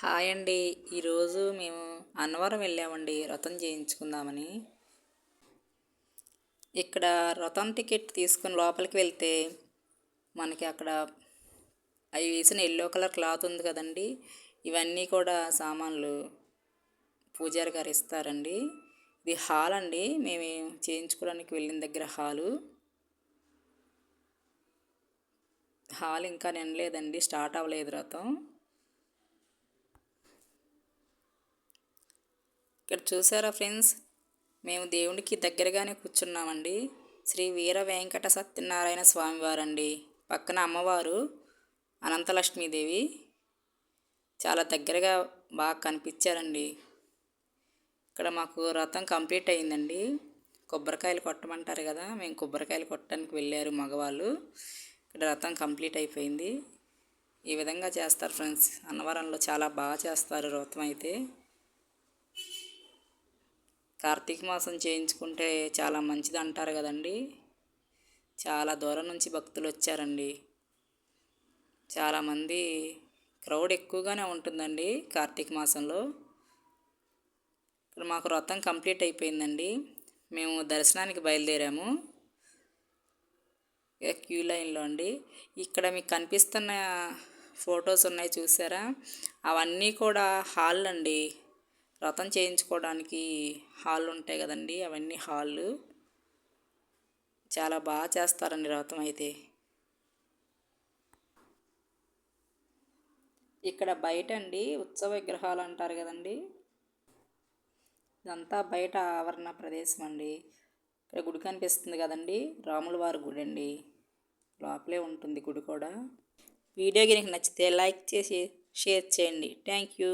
Hi అండి. ఈరోజు మేము అన్నవరం వెళ్ళామండి. రథం చేయించుకుందామని. ఇక్కడ రథం టికెట్ తీసుకుని లోపలికి వెళ్తే మనకి అక్కడ అవి వేసిన ఎల్లో కలర్ క్లాత్ ఉంది కదండి. ఇవన్నీ కూడా సామాన్లు పూజారి గారు ఇస్తారండి. ఇది హాల్ అండి. మేము చేయించుకోవడానికి వెళ్ళిన దగ్గర హాలు. హాల్ ఇంకా నిండలేదండి. స్టార్ట్ అవ్వలేదు రథం. ఇక్కడ చూసారా ఫ్రెండ్స్? మేము దేవుడికి దగ్గరగానే కూర్చున్నామండి. శ్రీ వీర వెంకట సత్యనారాయణ స్వామివారండి. పక్కన అమ్మవారు అనంతలక్ష్మీదేవి చాలా దగ్గరగా బాగా కనిపించారండి. ఇక్కడ మాకు రథం కంప్లీట్ అయిందండి. కొబ్బరికాయలు కొట్టమంటారు కదా మేము కొబ్బరికాయలు కొట్టడానికి వెళ్ళారు మగవాళ్ళు. ఇక్కడ రథం కంప్లీట్ అయిపోయింది. ఈ విధంగా చేస్తారు ఫ్రెండ్స్. అన్నవరంలో చాలా బాగా చేస్తారు రథం అయితే. కార్తీక మాసం చేయించుకుంటే చాలా మంచిది అంటారు కదండి. చాలా దూరం నుంచి భక్తులు వచ్చారండి. చాలామంది క్రౌడ్ ఎక్కువగానే ఉంటుందండి కార్తీక మాసంలో. ఇక్కడ మాకు వ్రతం కంప్లీట్ అయిపోయిందండి. మేము దర్శనానికి బయలుదేరాము. క్యూ లైన్లో అండి. ఇక్కడ మీకు కనిపిస్తున్న ఫొటోస్ ఉన్నాయి చూసారా? అవన్నీ కూడా హాల్ అండి. రథం చేయించుకోవడానికి హాల్ ఉంటాయి కదండి అవన్నీ హాళ్ళు. చాలా బాగా చేస్తారండి రథం అయితే. ఇక్కడ బయట అండి ఉత్సవ విగ్రహాలు అంటారు కదండి. ఇదంతా బయట ఆవరణ ప్రదేశం అండి. ఇక్కడ గుడి కనిపిస్తుంది కదండి రాముల వారి గుడి అండి. లోపలే ఉంటుంది గుడి కూడా. వీడియో కనుక నచ్చితే లైక్ చేసి షేర్ చేయండి. Thank you.